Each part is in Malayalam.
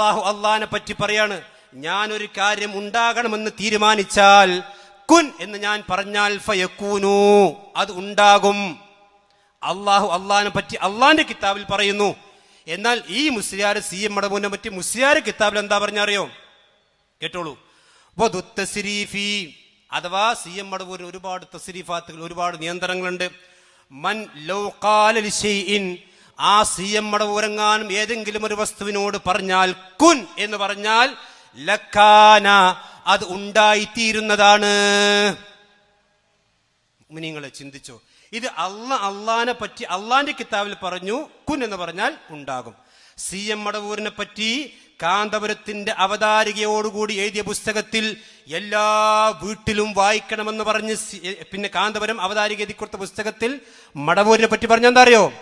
അള്ളാഹു അള്ളാഹിനെ പറ്റി പറയാണ് ഞാൻ ഒരു കാര്യം ഉണ്ടാകണമെന്ന് തീരുമാനിച്ചാൽ കുൻ എന്ന് ഞാൻ പറഞ്ഞാൽ ഫയക്കൂനു അത് ഉണ്ടാകും. അള്ളാഹു അള്ളാഹിനെ പറ്റി അള്ളാഹിന്റെ കിതാബിൽ പറയുന്നു. എന്നാൽ ഈ മുസ്ലിയാർ സി എം മടമൂനെ പറ്റി മുസ്ലിയാർ കിതാബിൽ എന്താ പറഞ്ഞറിയോ? കേട്ടോളൂ. വധു തസ്രീഫി അഥവാ സി എം മടവൂരിന് ഒരുപാട് തസ്രീഫാത്തുകൾ ഒരുപാട് നിയന്ത്രണങ്ങളുണ്ട്. മൻ ലൗ ആ സി എം മടവൂരങ്ങാനും ഏതെങ്കിലും ഒരു വസ്തുവിനോട് പറഞ്ഞാൽ കുൻ എന്ന് പറഞ്ഞാൽ ലക്കാന അത് ഉണ്ടായിത്തീരുന്നതാണ്. നിങ്ങളെ ചിന്തിച്ചു. ഇത് അല്ല അള്ളാനെ പറ്റി അള്ളാന്റെ കിതാബിൽ പറഞ്ഞു കുൻ എന്ന് പറഞ്ഞാൽ ഉണ്ടാകും. സി എം മടവൂരിനെ പറ്റി കാന്തപുരത്തിന്റെ അവതാരികയോടുകൂടി എഴുതിയ പുസ്തകത്തിൽ എല്ലാ വീട്ടിലും വായിക്കണമെന്ന് പറഞ്ഞ് പിന്നെ കാന്തപുരം അവതാരിക എഴുതി കൊടുത്ത പുസ്തകത്തിൽ മടവൂരിനെ പറ്റി പറഞ്ഞ എന്താ അറിയോ?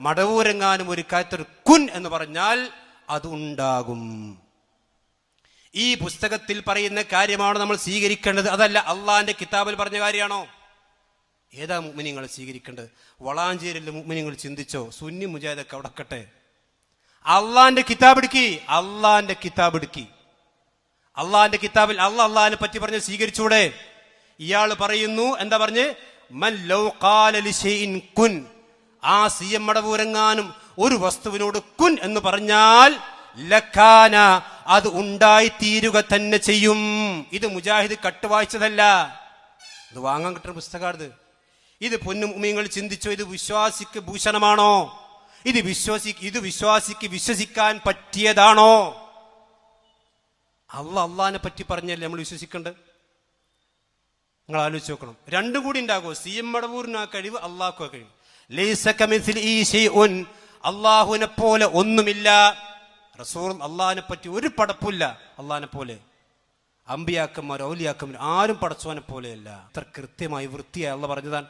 മടവൂരെങ്ങാനും ഒരു കാര്യത്തിൽ കുൻ എന്ന് പറഞ്ഞാൽ അതുണ്ടാകും. ഈ പുസ്തകത്തിൽ പറയുന്ന കാര്യമാണ് നമ്മൾ സ്വീകരിക്കേണ്ടത്. അതല്ല അള്ളാന്റെ കിതാബിൽ പറഞ്ഞ കാര്യമാണോ? ഏതാ മുഗ്മിനിങ്ങൾ സ്വീകരിക്കേണ്ടത്? വളാഞ്ചേരിയിലെ മുഗ്മിനിങ്ങൾ ചിന്തിച്ചോ? സുന്നി മുജാഹിദൊക്കെ അവിടക്കട്ടെ അള്ളാന്റെ കിതാബ് എടുക്കി അള്ളാന്റെ കിതാബ് എടുക്കി. അള്ളാന്റെ കിതാബിൽ അള്ള അള്ളാഹിനെ പറ്റി പറഞ്ഞ് സ്വീകരിച്ചൂടെ? ഇയാൾ പറയുന്നു എന്താ പറഞ്ഞ്? കുൻ. ആ സി എം മടവൂരങ്ങാനും ഒരു വസ്തുവിനോട് കുൻ എന്ന് പറഞ്ഞാൽ ലഖാന അത് ഉണ്ടായിത്തീരുക തന്നെ ചെയ്യും. ഇത് മുജാഹിദ് കട്ടുവായിച്ചതല്ല ഇത് വാങ്ങാൻ കിട്ടുന്ന പുസ്തകമാണ് ഇത് പൊന്നും ഉമ്മീങ്ങൾ ചിന്തിച്ചോ ഇത് വിശ്വാസിക്ക് ഭൂഷണമാണോ? ഇത് വിശ്വസി ഇത് വിശ്വാസിക്ക് വിശ്വസിക്കാൻ പറ്റിയതാണോ? അള്ള അള്ളഹാനെ പറ്റി പറഞ്ഞല്ലേ നമ്മൾ വിശ്വസിക്കേണ്ടത്? നിങ്ങൾ ആലോചിച്ച് നോക്കണം. രണ്ടും കൂടി ഉണ്ടാകുമോ സി എം മടവൂരിന് ആ കഴിവ് അള്ളാഹു ആ കഴിവ്. അള്ളാഹുവിനെ പോലെ ഒന്നുമില്ല. റസൂർ അള്ളാഹിനെ പറ്റി ഒരു പടപ്പില്ല അള്ളാഹിനെ പോലെ. അമ്പിയാക്കന്മാർ ഔലിയാക്കന്മാർ ആരും പടച്ചവനെ പോലെയല്ല. അത്ര കൃത്യമായി വൃത്തിയായി അള്ള പറഞ്ഞതാണ്.